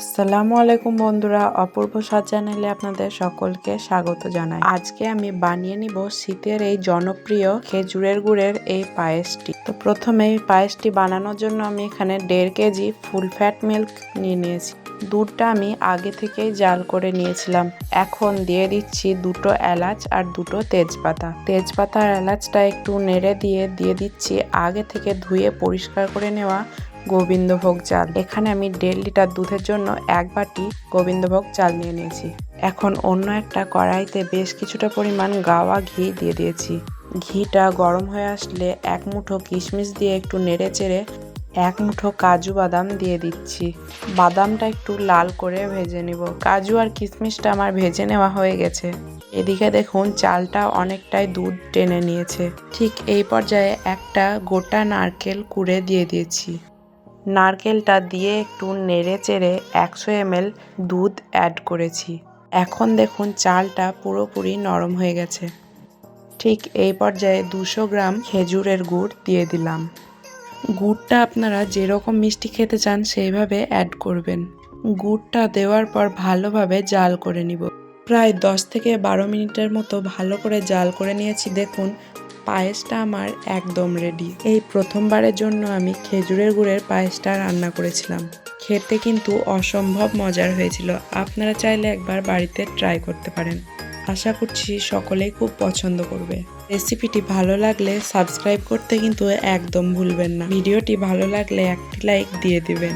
আসসালামু আলাইকুম বন্ধুরা, অপূর্ব স্বাদ চ্যানেলে আপনাদের সকলকে স্বাগত জানাই। আজকে আমি বানিয়ে নিব শীতের এই জনপ্রিয় খেজুরের গুড়ের এই পায়েসটি। তো প্রথমে এই পায়েসটি বানানোর জন্য আমি এখানে দেড় কেজি ফুল ফ্যাট মিল্ক নিয়ে নিয়েছি। দুধটা আমি আগে থেকেই জাল করে নিয়েছিলাম। এখন দিয়ে দিচ্ছি দুটো এলাচ আর দুটো তেজপাতা। তেজপাতা আর এলাচটা একটু নেড়ে দিয়ে দিয়ে দিচ্ছি আগে থেকে ধুয়ে পরিষ্কার করে নেওয়া গোবিন্দভোগ চাল। এখানে আমি দেড় লিটার দুধের জন্য এক বাটি গোবিন্দভোগ চাল নিয়ে নিয়েছি। এখন অন্য একটা কড়াইতে বেশ কিছুটা পরিমাণ গাওয়া ঘি দিয়ে দিয়েছি। ঘিটা গরম হয়ে আসলে এক মুঠো কিশমিশ দিয়ে একটু নেড়ে চেড়ে এক মুঠো কাজু বাদাম দিয়ে দিচ্ছি। বাদামটা একটু লাল করে ভেজে নিব। কাজু আর কিশমিশটা আমার ভেজে নেওয়া হয়ে গেছে। এদিকে দেখুন, চালটা অনেকটাই দুধ টেনে নিয়েছে। ঠিক এই পর্যায়ে একটা গোটা নারকেল কুড়ে দিয়ে দিয়েছি। নারকেলটা দিয়ে একটু নেড়ে চেড়ে একশো এমএল দুধ অ্যাড করেছি। এখন দেখুন চালটা পুরোপুরি নরম হয়ে গেছে। ঠিক এই পর্যায়ে দুশো গ্রাম খেজুরের গুড় দিয়ে দিলাম। গুড়টা আপনারা যেরকম মিষ্টি খেতে চান সেইভাবে অ্যাড করবেন। গুড়টা দেওয়ার পর ভালোভাবে জাল করে নিব। প্রায় দশ থেকে বারো মিনিটের মতো ভালো করে জাল করে নিয়েছি। দেখুন পায়েসটা আমার একদম রেডি এই প্রথমবারের জন্য আমি খেজুরের গুড়ের পায়েসটা রান্না করেছিলাম। খেতে কিন্তু অসম্ভব মজার হয়েছিল। আপনারা চাইলে একবার বাড়িতে ট্রাই করতে পারেন। আশা করছি সকলেই খুব পছন্দ করবে। রেসিপিটি ভালো লাগলে সাবস্ক্রাইব করতে কিন্তু একদম ভুলবেন না। ভিডিওটি ভালো লাগলে একটি লাইক দিয়ে দিবেন।